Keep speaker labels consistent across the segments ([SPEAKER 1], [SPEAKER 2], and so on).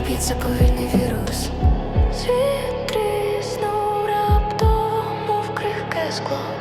[SPEAKER 1] під шкірою б'ється повільний вірус. Світ тріснув раптом мов крихке скло.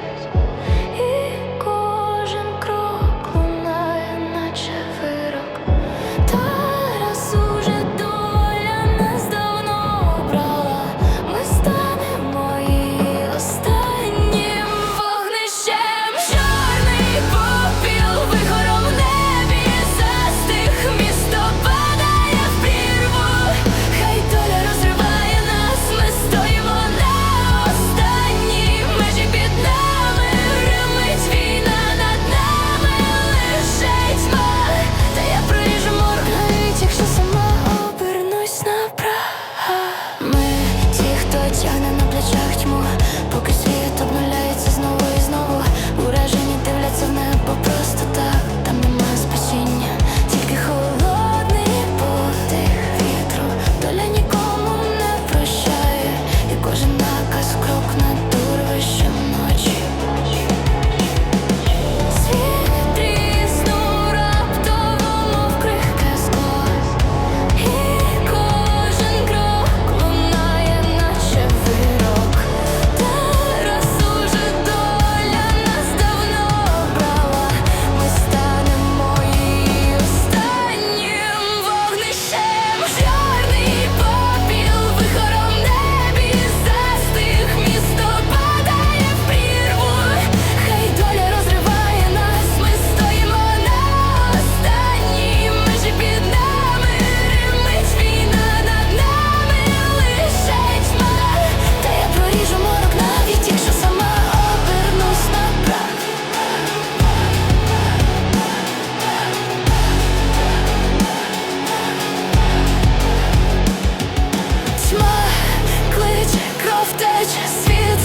[SPEAKER 1] плаче світ,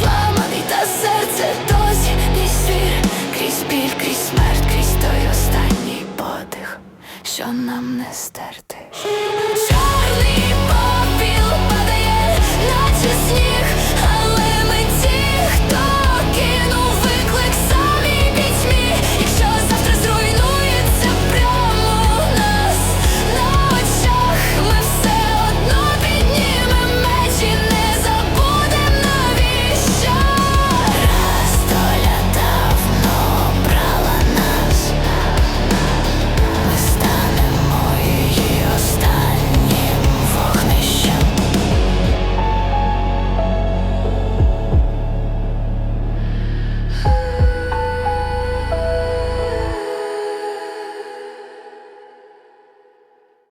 [SPEAKER 1] зламаний та серце досі не свір крізь біль, крізь смерть, крізь той останній подих, що нам не стерти.